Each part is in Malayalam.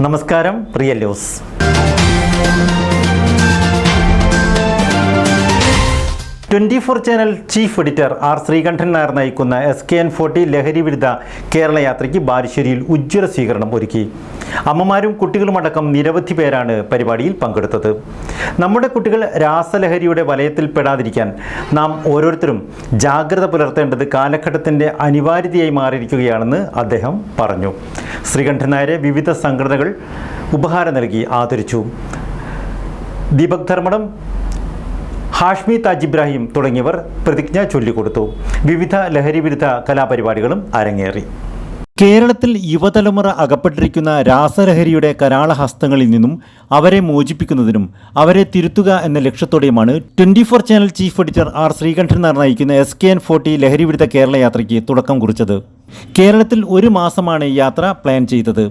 നമസ്കാരം പ്രിയ news twenty four channel chief editor R Sreekandan Nair നയിക്കുന്ന എസ് കെ എൻ ഫോർട്ടി ലഹരി വിരുദ്ധ കേരള യാത്രയ്ക്ക് ബാലുശ്ശേരിയിൽ ഉജ്ജ്വല സ്വീകരണം ഒരുക്കി. അമ്മമാരും കുട്ടികളുമടക്കം നിരവധി പേരാണ് പരിപാടിയിൽ പങ്കെടുത്തത്. നമ്മുടെ കുട്ടികൾ രാസലഹരിയുടെ വലയത്തിൽ പെടാതിരിക്കാൻ നാം ഓരോരുത്തരും ജാഗ്രത പുലർത്തേണ്ടത് കാലഘട്ടത്തിന്റെ അനിവാര്യതയായി മാറിയിരിക്കുകയാണെന്ന് അദ്ദേഹം പറഞ്ഞു. ശ്രീകണ്ഠൻ നായരെ വിവിധ സംഘടനകൾ ഉപഹാരം നൽകി ആദരിച്ചു. ദീപക് ധർമ്മടം ഹാഷ്മി താജ് ഇബ്രാഹിം തുടങ്ങിയവർ പ്രതിജ്ഞ ചൊല്ലിക്കൊടുത്തു. വിവിധ ലഹരി വിരുദ്ധ കലാപരിപാടികളും അരങ്ങേറി. കേരളത്തിൽ യുവതലമുറ അകപ്പെട്ടിരിക്കുന്ന രാസലഹരിയുടെ കരാളഹസ്തങ്ങളിൽ നിന്നും അവരെ മോചിപ്പിക്കുന്നതിനും അവരെ തിരുത്തുക എന്ന ലക്ഷ്യത്തോടെയുമാണ് twenty four channel chief editor R Sreekandan Nair നയിക്കുന്ന എസ് കെ എൻ ഫോർട്ടി ലഹരി വിരുദ്ധ കേരള യാത്രയ്ക്ക് തുടക്കം കുറിച്ചത്. കേരളത്തിൽ ഒരു മാസമാണ് യാത്ര പ്ലാൻ ചെയ്തത്.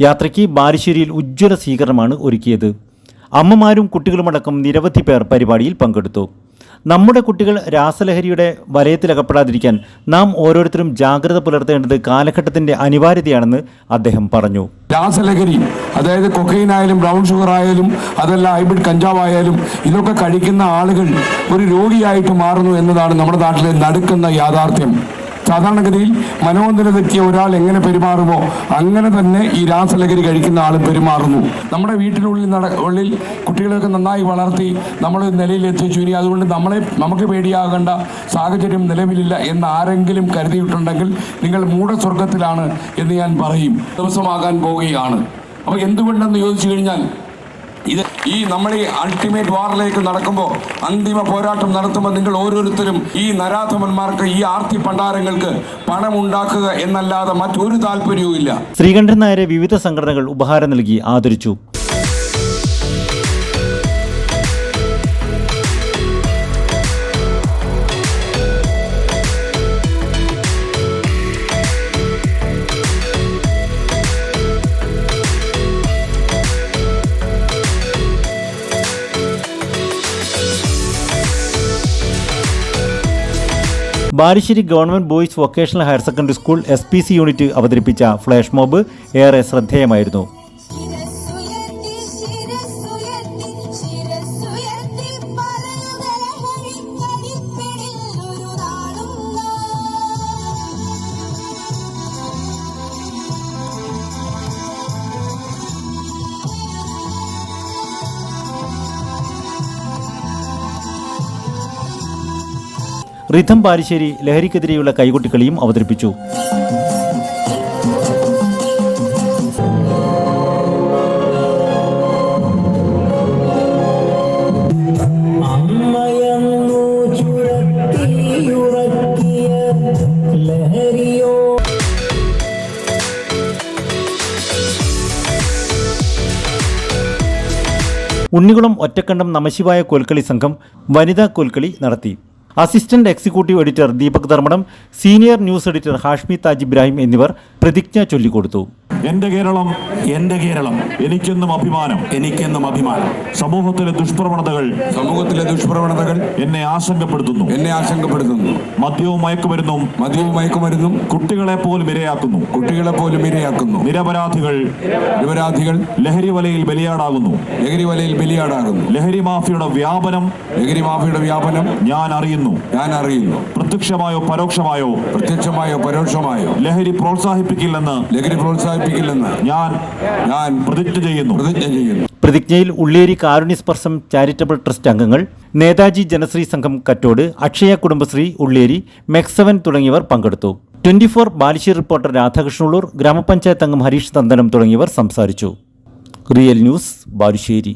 യാത്രയ്ക്ക് ബാലുശ്ശേരിയിൽ ഉജ്ജ്വല സ്വീകരണമാണ് ഒരുക്കിയത്. അമ്മമാരും കുട്ടികളുമടക്കം നിരവധി പേർ പരിപാടിയിൽ പങ്കെടുത്തു. നമ്മുടെ കുട്ടികൾ രാസലഹരിയുടെ വലയത്തിലകപ്പെടാതിരിക്കാൻ നാം ഓരോരുത്തരും ജാഗ്രത പുലർത്തേണ്ടത് കാലഘട്ടത്തിന്റെ അനിവാര്യതയാണെന്ന് അദ്ദേഹം പറഞ്ഞു. രാസലഹരി അതായത് കൊക്കൈൻ ആയാലും ബ്രൗൺ ഷുഗർ ആയാലും അതല്ല ഹൈബ്രിഡ് കഞ്ചാവ് ആയാലും ഇതൊക്കെ കഴിക്കുന്ന ആളുകൾ ഒരു രോഗിയായിട്ട് മാറുന്നു എന്നതാണ് നമ്മുടെ നാട്ടിലെ നടുക്കുന്ന യാഥാർത്ഥ്യം. സാധാരണഗതിയിൽ മനോനില തെറ്റിയ ഒരാൾ എങ്ങനെ പെരുമാറുമോ അങ്ങനെ തന്നെ ഈ രാസലഹരി കഴിക്കുന്ന ആൾ പെരുമാറുന്നു. നമ്മുടെ വീട്ടിനുള്ളിൽ നട ഉള്ളിൽ കുട്ടികളെയൊക്കെ നന്നായി വളർത്തി നമ്മൾ നിലയിൽ എത്തിച്ചു ഇനി അതുകൊണ്ട് നമ്മളെ നമുക്ക് പേടിയാകേണ്ട സാഹചര്യം നിലവിലില്ല എന്ന് ആരെങ്കിലും കരുതിയിട്ടുണ്ടെങ്കിൽ നിങ്ങൾ മൂടസ്വർഗത്തിലാണ് എന്ന് ഞാൻ പറയും. ദിവസമാകാൻ പോവുകയാണ്. അപ്പോൾ എന്തുകൊണ്ടെന്ന് ചോദിച്ചു കഴിഞ്ഞാൽ ഇത് ഈ നമ്മൾ ഈ അൾട്ടിമേറ്റ് വാറിലേക്ക് നടക്കുമ്പോൾ അന്തിമ പോരാട്ടം നടത്തുമ്പോൾ നിങ്ങൾ ഓരോരുത്തരും ഈ നരാധമന്മാർക്ക് ഈ ആർത്തി പണ്ടാരങ്ങൾക്ക് പണം ഉണ്ടാക്കുക എന്നല്ലാതെ മറ്റൊരു താല്പര്യവും ഇല്ല ശ്രീകണ്ഠൻ നായരെ വിവിധ സംഘടനകൾ ഉപഹാരം നൽകി ആദരിച്ചു. Balussery government boys vocational higher secondary school S unit അവതരിപ്പിച്ച ഫ്ലാഷ് മോബ് ഏറെ ശ്രദ്ധേയമായിരുന്നു. റിഥം പാരിശ്ശേരി ലഹരിക്കെതിരെയുള്ള കൈകൊട്ടിക്കളിയും അവതരിപ്പിച്ചു. ഉണ്ണികുളം ഒറ്റക്കണ്ടം നമശിവായ കോൽക്കളി സംഘം വനിതാ കോൽക്കളി നടത്തി. Assistant executive editor Deepak Dharmadam senior news editor Hashmi Taj Ibrahim എന്നിവർ പ്രതിജ്ഞ ചൊല്ലിക്കൊടുത്തു. എന്റെ കേരളം എന്റെ കേരളം. എനിക്കെന്നും അഭിമാനം. എനിക്കെന്നും അഭിമാനം. സമൂഹത്തിലെ ദുഷ്പ്രവണതകൾ സമൂഹത്തിലെ ദുഷ്പ്രവണതകൾ എന്നെ ആശങ്കപ്പെടുത്തുന്നു. എന്നെ ആശങ്കപ്പെടുത്തുന്നു. മദ്യവും മയക്കുമരുന്നും മദ്യവും മയക്കുമരുന്നും കുട്ടികളെ പോലും ഇരയാക്കുന്നു. കുട്ടികളെ പോലും ഇരയാക്കുന്നു. നിരപരാധികൾ നിരപരാധികൾ ലഹരി വലയിൽ ബലിയാടാകുന്നു. ലഹരി വലയിൽ ബലിയാടാകുന്നു. ലഹരി മാഫിയുടെ വ്യാപനം ലഹരി മാഫിയുടെ വ്യാപനം ഞാൻ അറിയുന്നു. ഞാൻ അറിയുന്നു. പ്രത്യക്ഷമായോ പരോക്ഷമായോ പ്രത്യക്ഷമായോ പരോക്ഷമായോ ലഹരി പ്രോത്സാഹിപ്പിക്കില്ലെന്ന് ലഹരി ഞാൻ ഞാൻ പ്രതിജ്ഞ ചെയ്യുന്നു. പ്രതിജ്ഞ ചെയ്യുന്നു. പ്രതിജ്ഞയിൽ ഉള്ളേരി കാരുണ്യസ്പർശം ചാരിറ്റബിൾ ട്രസ്റ്റ് അംഗങ്ങൾ നേതാജി ജനശ്രീ സംഘം കറ്റോട് അക്ഷയ കുടുംബശ്രീ ഉള്ളേരി മെക്സവൻ തുടങ്ങിയവർ പങ്കെടുത്തു. ട്വന്റി ഫോർ ബാലിശ്ശേരി റിപ്പോർട്ടർ രാധാകൃഷ്ണുള്ളൂർ ഗ്രാമപഞ്ചായത്ത് അംഗം ഹരീഷ് നന്ദനം തുടങ്ങിയവർ സംസാരിച്ചു. Real news Balussery.